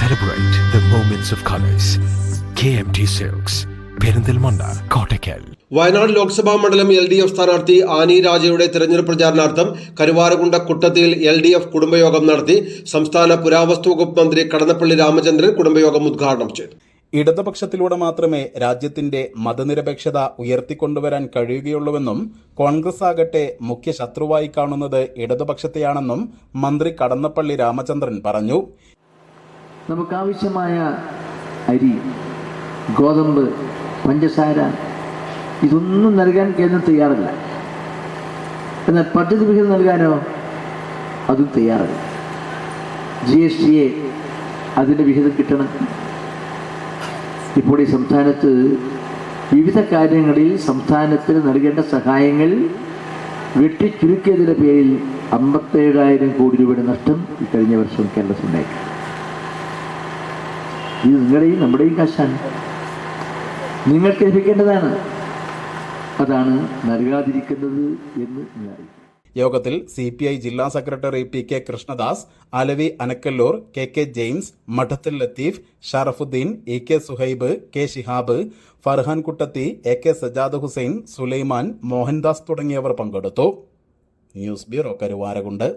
Celebrate the moments of colors. KMT Silks, Perinthalmanna Kottakkal Wayanad Lok Sabha മണ്ഡലം L D F സ്ഥാനാർത്ഥി ആനി രാജയുടെ തെരഞ്ഞെടുപ്പ് പ്രചാരണാർത്ഥം കരുവാരകുണ്ട കുട്ടത്തിയിൽ എൽ ഡി എഫ് കുടുംബയോഗം നടത്തി സംസ്ഥാന പുരാവസ്തു വകുപ്പ് മന്ത്രി കടന്നപ്പള്ളി രാമചന്ദ്രൻ കുടുംബയോഗം ഉദ്ഘാടനം ചെയ്തു. ഇടതുപക്ഷത്തിലൂടെ മാത്രമേ രാജ്യത്തിന്റെ മതനിരപേക്ഷത ഉയർത്തിക്കൊണ്ടുവരാൻ കഴിയുകയുള്ളൂവെന്നും കോൺഗ്രസ് ആകട്ടെ മുഖ്യ ശത്രുവായി കാണുന്നത് ഇടതുപക്ഷത്തെയാണെന്നും മന്ത്രി കടന്നപ്പള്ളി രാമചന്ദ്രൻ പറഞ്ഞു. നമുക്കാവശ്യമായ അരി ഗോതമ്പ് പഞ്ചസാര ഇതൊന്നും നൽകാൻ കേന്ദ്രം തയ്യാറല്ല. എന്നാൽ പദ്ധതി വിഹിതം നൽകാനോ അതും തയ്യാറല്ല. ജി എസ് ടിയെ അതിന്റെ വിഹിതം കിട്ടണം. ഇപ്പോൾ ഈ സംസ്ഥാനത്ത് വിവിധ കാര്യങ്ങളിൽ സംസ്ഥാനത്തിന് നൽകേണ്ട സഹായങ്ങൾ വെട്ടിച്ചുരുക്കിയതിന്റെ പേരിൽ അമ്പത്തേഴായിരം കോടി രൂപയുടെ നഷ്ടം കഴിഞ്ഞ വർഷം കേരളത്തിലുണ്ടായിട്ടുണ്ട് ഇത് നിങ്ങളുടെയും നമ്മുടെയും കാശാണ് നിങ്ങൾക്ക് ലഭിക്കേണ്ടതാണ് അതാണ് നൽകാതിരിക്കുന്നത് എന്ന് ഞാൻ യോഗത്തിൽ സി പി ഐ ജില്ലാ secretary P K Krishnadas Alavi Anakkallur K K James Madathil Latheef Sharafudheen E K Suhaib K Shihab Farhan Kuttathi A K Sajad Hussain Sulaiman Mohandas തുടങ്ങിയവർ പങ്കെടുത്തു. News bureau Karuvarakund.